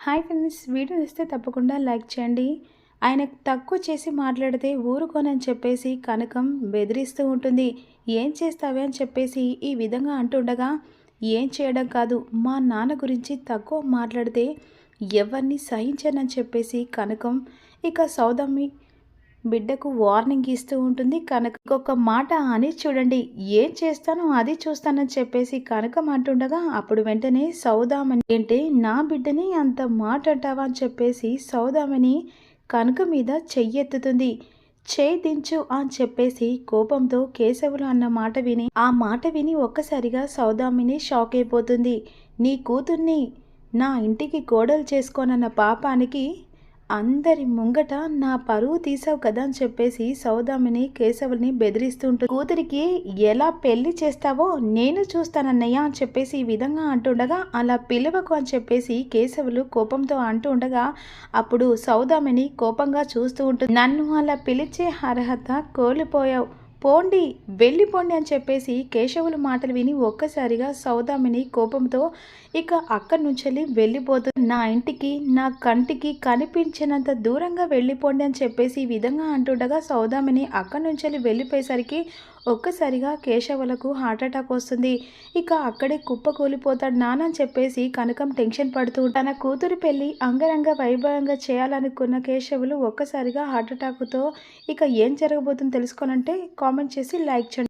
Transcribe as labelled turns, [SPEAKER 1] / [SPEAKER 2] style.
[SPEAKER 1] Hi friends video ఇస్తే తప్పకుండా like చేయండి. ఆయన తక్కువ చేసి మాట్లాడితే ఊరుకోనని చెప్పేసి కనకం బెదిరిస్తూ ఉంటుంది. ఏం చేస్తావే అని చెప్పేసి ఈ విధంగా అంటుండగా ఏం చేయడం కాదు మా నాన్న గురించి తక్కువ మాట్లాడితే ఎవరిని సహించానని చెప్పేసి కనకం ఇక సౌదమ్మి బిడ్డకు వార్నింగ్ ఇస్తూ ఉంటుంది. కనుక ఒక మాట అని చూడండి. ఏం చేస్తానో అది చూస్తానని చెప్పేసి కనుక అంటుండగా అప్పుడు వెంటనే సౌదామని అంటే నా బిడ్డని అంత మాట అంటావా? అని చెప్పేసి సౌదామని కనుక మీద చెయ్యెత్తుతుంది. చేయి దించు అని చెప్పేసి కోపంతో కేశవులు అన్న మాట విని ఆ మాట విని ఒక్కసారిగా సౌదామిని షాక్ అయిపోతుంది. నీ కూతుర్ని నా ఇంటికి కోడలు చేసుకోనన్న పాపానికి అందరి ముంగట నా పరువు తీసావు కదా అని చెప్పేసి సౌదామిని కేశవుల్ని బెదిరిస్తుంటుంది కూతురికి ఎలా పెళ్ళి చేస్తావో నేను చూస్తానన్నయ్య అని చెప్పేసి ఈ విధంగా అంటుండగా అలా పిలవకు అని చెప్పేసి కేశవులు కోపంతో అంటూ ఉండగా అప్పుడు సౌదామిని కోపంగా చూస్తూ ఉంటుంది నన్ను అలా పిలిచే అర్హత కోల్పోయావు. పోండి వెళ్ళిపోండి అని చెప్పేసి కేశవుల మాటలు విని ఒక్కసారిగా సౌదామిని కోపంతో ఇక అక్కడి నుంచి వెళ్ళిపోతుంది నా ఇంటికి నా కంటికి కనిపించినంత దూరంగా వెళ్ళిపోండి అని చెప్పేసి ఈ విధంగా అంటుండగా సౌదామిని అక్కడి నుంచి వెళ్ళిపోయేసరికి ఒక్కసారిగా కేశవులకు హార్ట్అటాక్ వస్తుంది. ఇక అక్కడే కుప్ప కూలిపోతాడు నానని చెప్పేసి కనకం టెన్షన్ పడుతూ తన కూతురు పెళ్ళి అంగరంగ వైభవంగా చేయాలనుకున్న కేశవులు ఒక్కసారిగా హార్ట్అటాక్తో ఇక ఏం జరగబోతుందో తెలుసుకోవాలంటే కామెంట్ చేసి లైక్ చేయండి.